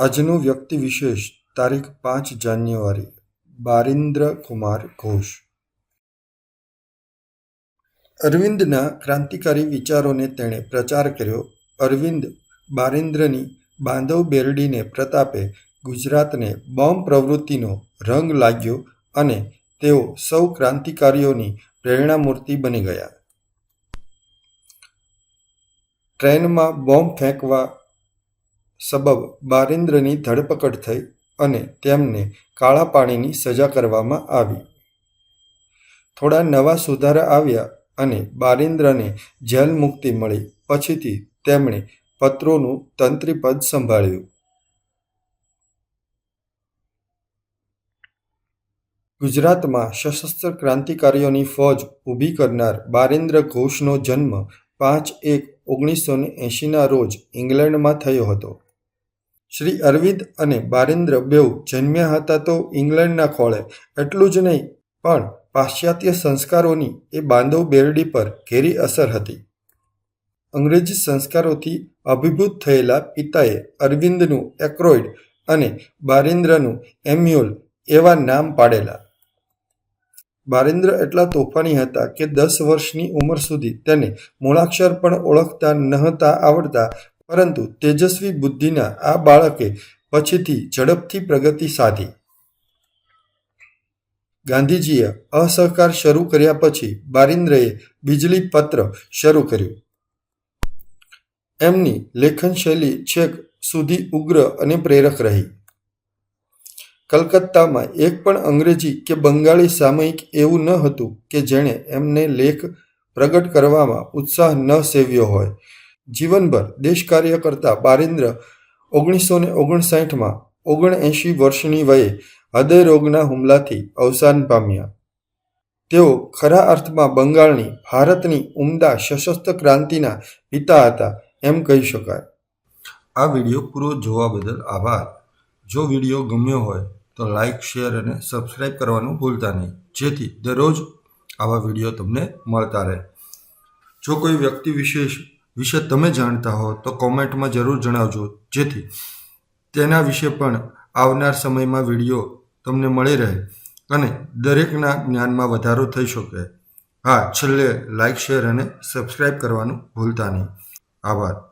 આજનું વ્યક્તિ વિશેષ તારીખ પાંચ જાન્યુઆરી, બારિન્દ્ર કુમાર ઘોષ. અરવિંદના ક્રાંતિકારી વિચારોને તેણે પ્રચાર કર્યો. અરવિંદ બારિન્દ્રની બાંધવ બેરડીને પ્રતાપે ગુજરાતને બોમ્બ પ્રવૃત્તિનો રંગ લાગ્યો અને તેઓ સૌ ક્રાંતિકારીઓની પ્રેરણામૂર્તિ બની ગયા. ટ્રેનમાં બોમ્બ ફેંકવા સબબ બારિન્દ્રની ધરપકડ થઈ અને તેમને કાળા પાણીની સજા કરવામાં આવી. થોડા નવા સુધારા આવ્યા અને બારિન્દ્રને જેલ મુક્તિ મળી. પછીથી તેમણે પત્રોનું તંત્રીપદ સંભાળ્યું. ગુજરાતમાં સશસ્ત્ર ક્રાંતિકારીઓની ફોજ ઊભી કરનાર બારિન્દ્ર ઘોષનો જન્મ પાંચ એક ઓગણીસો ને એંશીના રોજ ઇંગ્લેન્ડમાં થયો હતો. શ્રી અરવિંદ અને બારિન્દ્ર બેઉ જન્મ્યા હતા તો ઇંગ્લેન્ડના ખોળે. એટલું જ નહીં, પણ પાશ્ચાત્ય સંસ્કારોની એ બાંધવ બેરડી પર ઘેરી અસર હતી. અંગ્રેજી સંસ્કારોથી અભિભૂત થયેલા પિતાએ અરવિંદનું એક્રોઇડ અને બારિન્દ્રનું એમ્યુલ એવા નામ પાડેલા. બારિન્દ્ર એટલા તોફાની હતા કે દસ વર્ષની ઉંમર સુધી તેને મૂળાક્ષર પણ ઓળખતા નહોતા આવડતા પરંતુ તેજસ્વી બુદ્ધિના આ બાળકે પછીથી ઝડપથી પ્રગતિ સાધી. ગાંધીજીએ અસહકાર શરૂ કર્યા પછી બારિન્દ્રએ બિજલી પત્ર શરૂ કર્યું. એમની લેખન શૈલી છેક સુધી ઉગ્ર અને પ્રેરક રહી. કલકત્તામાં એક પણ અંગ્રેજી કે બંગાળી સામયિક એવું ન હતું કે જેણે એમને લેખ પ્રગટ કરવામાં ઉત્સાહ ન સેવ્યો હોય. જીવનભર દેશ કાર્ય કરતા બારેન્દ્ર ઓગણીસો ને ઓગણસાઠમાં ઓગણએંશી વર્ષની વયે હૃદયરોગના હુમલાથી અવસાન પામ્યા. તેઓ ખરા અર્થમાં બંગાળની ભારતની ઉમદા સશસ્ત્ર ક્રાંતિના પિતા હતા એમ કહી શકાય. આ વીડિયો પૂરો જોવા બદલ આભાર. જો વીડિયો ગમ્યો હોય તો લાઇક શેર અને સબસ્ક્રાઈબ કરવાનું ભૂલતા નહીં. જેથી દરરોજ આવા વીડિયો તમને મળતા રહે. જો કોઈ વ્યક્તિ વિશેષ વિશે તમે જાણતા હો તો કોમેન્ટમાં જરૂર જણાવજો. જેથી તેના વિશે પણ આવનાર સમયમાં વીડિયો તમને મળી રહે અને દરેકના જ્ઞાનમાં વધારો થઈ શકે. હા, છેલ્લે લાઇક શેર અને સબસ્ક્રાઈબ કરવાનું ભૂલતા નહીં. આભાર.